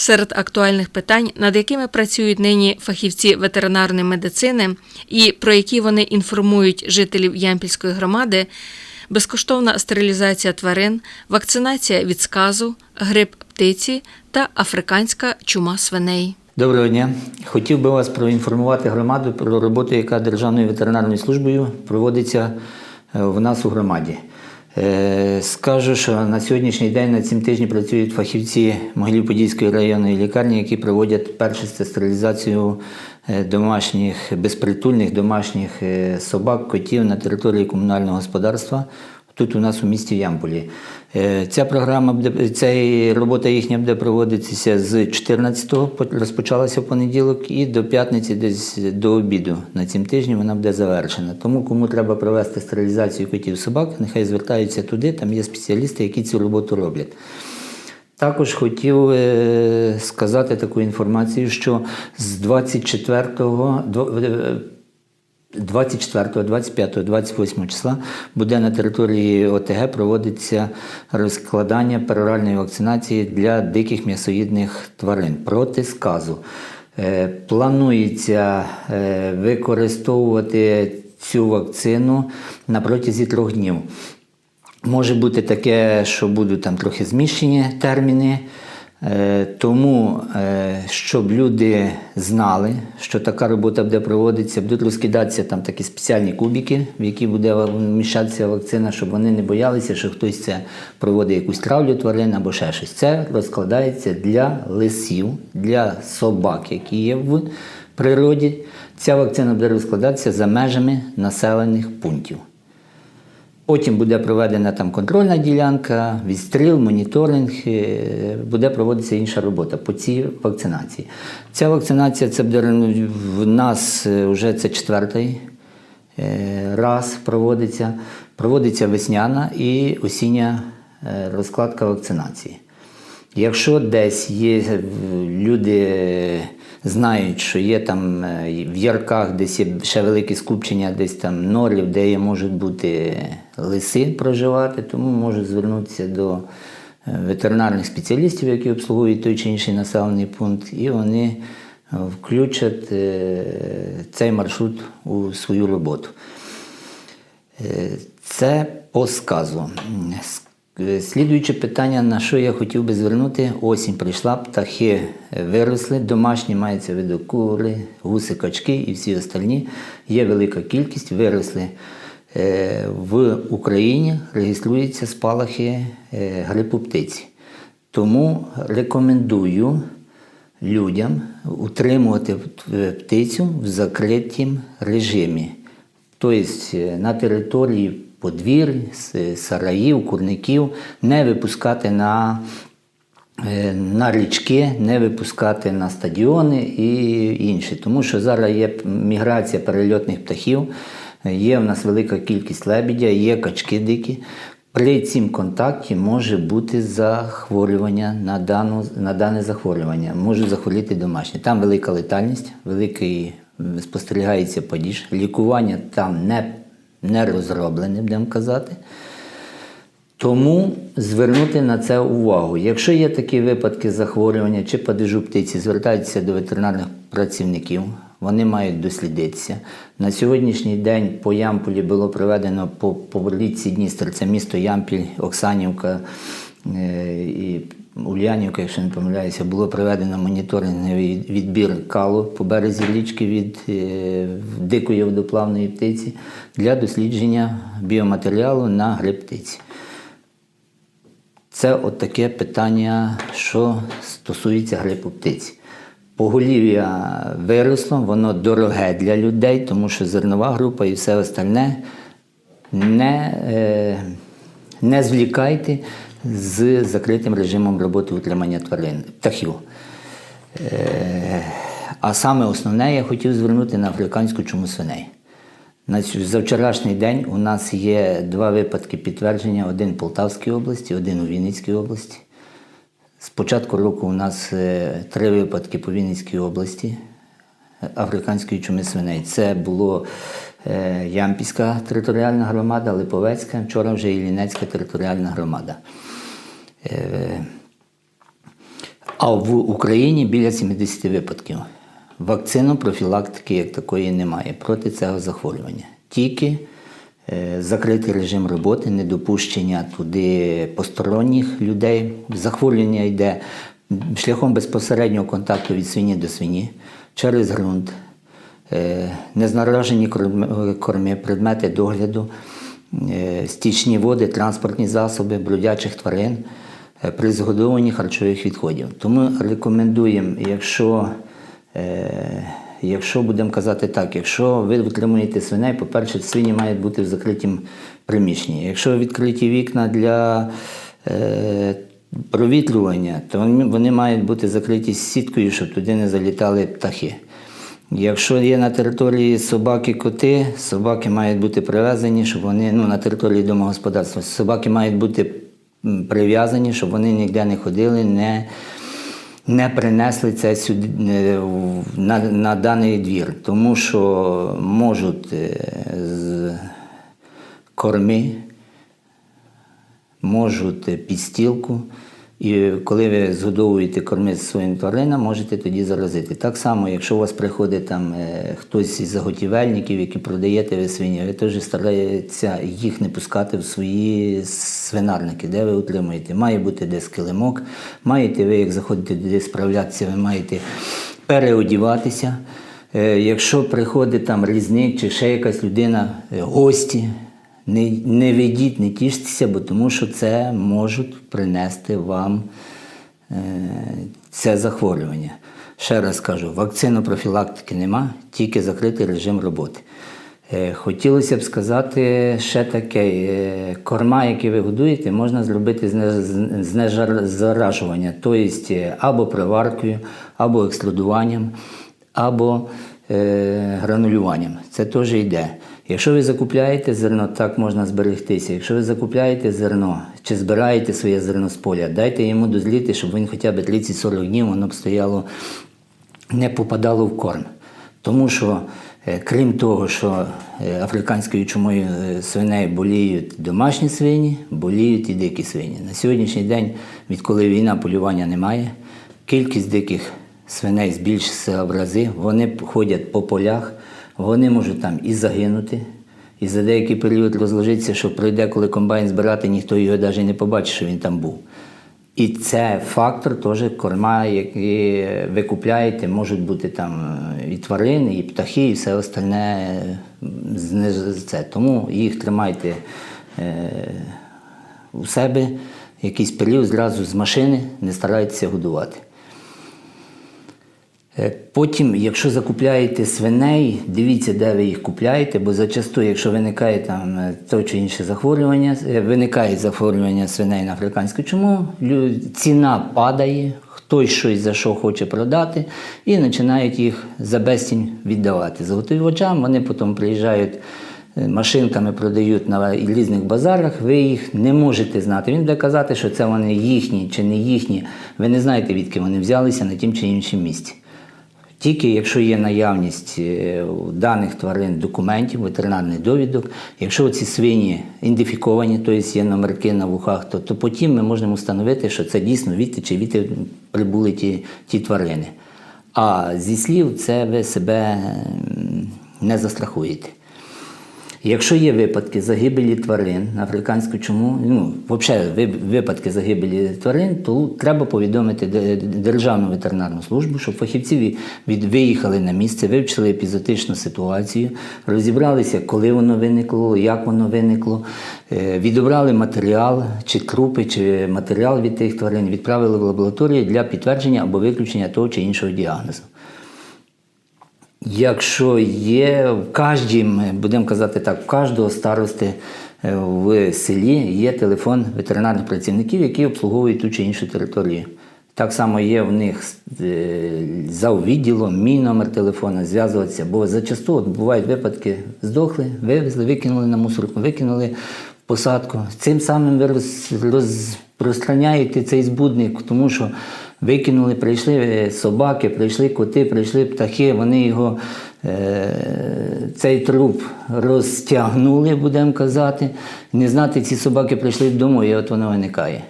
Серед актуальних питань, над якими працюють нині фахівці ветеринарної медицини і про які вони інформують жителів Ямпільської громади, безкоштовна стерилізація тварин, вакцинація від сказу, грип птиці та африканська чума свиней. Доброго дня. Хотів би вас проінформувати громаду про роботу, яка Державною ветеринарною службою проводиться е, в нас у громаді. Е, Скажу, що на сьогоднішній день на цім тижні працюють фахівці Могилів-Подільської районної лікарні, які проводять першу стерилізацію е, домашніх безпритульних домашніх е, собак, котів на території комунального господарства. Тут у нас у місті Ямполі. Е, Ця програма ця робота їхня буде проводитися з 14-го, розпочалася в понеділок, і до п'ятниці, десь до обіду на цім тижні вона буде завершена. Тому кому треба провести стерилізацію котів собак, нехай звертаються туди, там є спеціалісти, які цю роботу роблять. Також хотів е, сказати таку інформацію, що з 24-го дво- е, 24, 25, 28 числа буде на території ОТГ проводиться розкладання пероральної вакцинації для диких м'ясоїдних тварин проти сказу. Е, Планується е, використовувати цю вакцину на протязі трьох днів. Може бути таке, що будуть там трохи зміщені терміни. Е, Тому, е, щоб люди знали, що така робота буде проводитися, будуть розкидатися там такі спеціальні кубики, в які буде вміщатися вакцина, щоб вони не боялися, що хтось це проводить якусь травлю тварин або ще щось. Це розкладається для лисів, для собак, які є в природі. Ця вакцина буде розкладатися за межами населених пунктів. Потім буде проведена там контрольна ділянка, відстріл, моніторинг, е, буде проводитися інша робота по цій вакцинації. Ця вакцинація це буде в нас е, вже це четвертий е, раз проводиться. Проводиться весняна і осіння розкладка вакцинації. Якщо десь є люди знають, що є там е, в ярках, десь є ще велике скупчення, десь там норів, де є, можуть бути лиси проживати, тому можуть звернутися до е, ветеринарних спеціалістів, які обслуговують той чи інший населений пункт, і вони включать е, цей маршрут у свою роботу. Це по сказу. Е, Слідуюче питання, на що я хотів би звернути, осінь прийшла, птахи е, виросли, домашні мається виду кури, гуси, качки і всі остальні. Є велика кількість, виросли. Е, В Україні реєструються спалахи грипу птиці. Тому рекомендую людям утримувати птицю в закритім режимі. Тобто на території подвір, сараїв, курників не випускати на, е, на річки, не випускати на стадіони і інше. Тому що зараз є міграція перельотних птахів, є в нас велика кількість лебідя, є качки дикі. При цім контакті може бути захворювання на, дану, на дане захворювання, може захворіти домашнє. Там велика летальність, великий спостерігається падіж. Лікування там не, не розроблене, будемо казати. Тому звернути на це увагу. Якщо є такі випадки захворювання чи падежу птиці, звертайтеся до ветеринарних працівників. Вони мають дослідитися. На сьогоднішній день по Ямполі було проведено по, по Дністер, це місто Ямпіль, Оксанівка е, і Ульянівка, якщо не помиляюся, було проведено моніторинговий відбір калу по березі річки від е, дикої водоплавної птиці для дослідження біоматеріалу на гриб птиці. Це от таке питання, що стосується грипу птиці. Поголів'я виросло, воно дороге для людей, тому що зернова група і все остальне не, е, не звлікайте з закритим режимом роботи утримання тварин, птахів. Е, а саме основне я хотів звернути на африканську чуму свиней. За вчорашній день у нас є два випадки підтвердження: один в Полтавській області, один у Вінницькій області. З початку року у нас е, три випадки по Вінницькій області е, африканської чуми свиней. Це було Ямпільська територіальна громада, Липовецька, вчора вже Іллінецька територіальна громада. Е, А в Україні біля 70 випадків. Вакцину профілактики як такої немає проти цього захворювання. Тільки е, закритий режим роботи, недопущення туди посторонніх людей. Захворювання йде шляхом безпосереднього контакту від свині до свині через ґрунт, е, незнаражені корм- корми, предмети догляду, е, стічні води, транспортні засоби, бродячих тварин е, при згодованні харчових відходів. Тому рекомендуємо, якщо, е, якщо будемо казати так, якщо ви витримуєте свиней, по-перше, свині мають бути в закритім приміщенні. Якщо відкриті вікна для е, провітрювання, то вони мають бути закриті сіткою, щоб туди не залітали птахи. Якщо є на території собаки, коти, собаки мають бути привезені, щоб вони ну, на території домогосподарства. Собаки мають бути прив'язані, щоб вони ніде не ходили, не, не принесли це сюди е, на, на даний двір. Тому що можуть е, з корми, можуть е, підстілку. І коли ви згодовуєте корми з своїм тваринам, можете тоді заразити. Так само, якщо у вас приходить там е, хтось із заготівельників, які продаєте ви свині, ви теж стараєтеся їх не пускати в свої свинарники, де ви утримуєте. Має бути десь килимок, маєте ви, як заходите туди справлятися, ви маєте переодіватися. Е, Якщо приходить там різник чи ще якась людина, е, гості, не, не ведіть, не тіштеся, бо тому що це можуть принести вам е, це захворювання. Ще раз кажу, вакцинопрофілактики нема, тільки закритий режим роботи. Е, Хотілося б сказати ще таке: е, корма, які ви годуєте, можна зробити зне- знезаражування, тобто е, або приваркою, або екструдуванням, або е, гранулюванням. Це теж йде. Якщо ви закупляєте зерно, так можна зберегтися. Якщо ви закупляєте зерно чи збираєте своє зерно з поля, дайте йому дозріти, щоб він хоча б 30-40 днів воно б стояло, не попадало в корм. Тому що, е, крім того, що е, африканською чумою е, свиней боліють домашні свині, боліють і дикі свині. На сьогоднішній день, відколи війна полювання немає, кількість диких свиней збільшиться в рази, вони ходять по полях, вони можуть там і загинути, і за деякий період розложиться, що пройде, коли комбайн збирати, ніхто його навіть не побачить, що він там був. І це фактор теж корма, які ви купляєте, можуть бути там і тварини, і птахи, і все остальне це. Тому їх тримайте е, у себе якийсь період зразу з машини, не старайтеся годувати. Е, Потім, якщо закупляєте свиней, дивіться, де ви їх купляєте, бо зачасту, якщо виникає там е, то чи інше захворювання, е, виникає захворювання свиней на африканську чуму, ціна падає, хтось щось за що хоче продати, і починають їх за безцінь віддавати. Заготовувачам вони потім приїжджають. Машинками продають на різних базарах, ви їх не можете знати. Він буде казати, що це вони їхні чи не їхні. Ви не знаєте, відки вони взялися на тім чи іншому місці. Тільки якщо є наявність е, даних тварин документів, ветеринарних довідок, якщо ці свині ідентифіковані, тобто є номерки на вухах, то, то потім ми можемо встановити, що це дійсно віти чи віти прибули ті, ті тварини. А зі слів це ви себе не застрахуєте. Якщо є випадки загибелі тварин на африканську чуму, ну взагалі випадки загибелі тварин, то треба повідомити Державну ветеринарну службу, щоб фахівці від виїхали на місце, вивчили епізотичну ситуацію, розібралися, коли воно виникло, як воно виникло, е, відібрали матеріал, чи трупи, чи матеріал від тих тварин, відправили в лабораторію для підтвердження або виключення того чи іншого діагнозу. Якщо є в кожнім, будемо казати так, в кожного старости е, в селі є телефон ветеринарних працівників, які обслуговують ту чи іншу територію. Так само є в них е, за відділом мій номер телефона, зв'язуватися, бо зачасту от бувають випадки, здохли, вивезли, викинули на мусорку, викинули посадку. Цим самим ви розпространяєте цей збудник, тому що Викинули, прийшли е, собаки, прийшли коти, прийшли птахи, вони його, е, цей труп розтягнули, будемо казати. Не знати, ці собаки прийшли додому, і от воно виникає.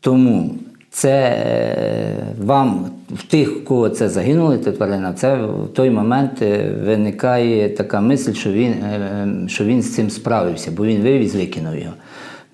Тому Це е, вам, в тих, у кого це загинули, та тварина, це в той момент виникає така мисль, що він, е, що він з цим справився, бо він вивіз, викинув його.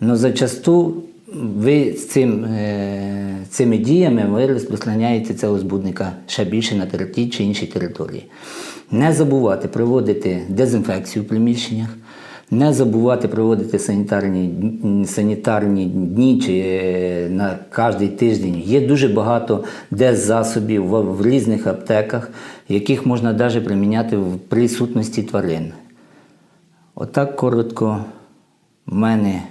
Но зачасту ви з цим, е, цими діями ви розпространяєте цього збудника ще більше на тій чи іншій території. Не забувати проводити дезінфекцію в приміщеннях, не забувати проводити санітарні, санітарні дні чи е, на кожний тиждень. Є дуже багато деззасобів в різних аптеках, яких можна навіть приміняти в присутності тварин. Отак коротко в мене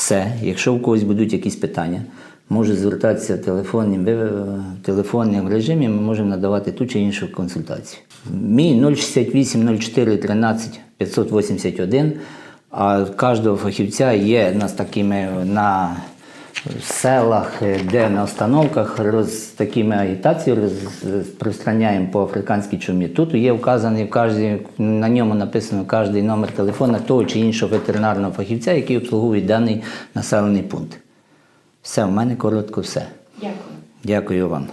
все. Якщо у когось будуть якісь питання, може звертатися в телефонним, в телефонним режимі, ми можемо надавати ту чи іншу консультацію. Мій 068 04 13 581, а кожного фахівця є нас такими на селах, е, де на установках роз, такими агітацією розпространяємо по африканській чумі. Тут є вказаний в кожній, на ньому написано кожний номер телефона того чи іншого ветеринарного фахівця, який обслуговує даний населений пункт. Все, в мене коротко все. Дякую. Дякую вам.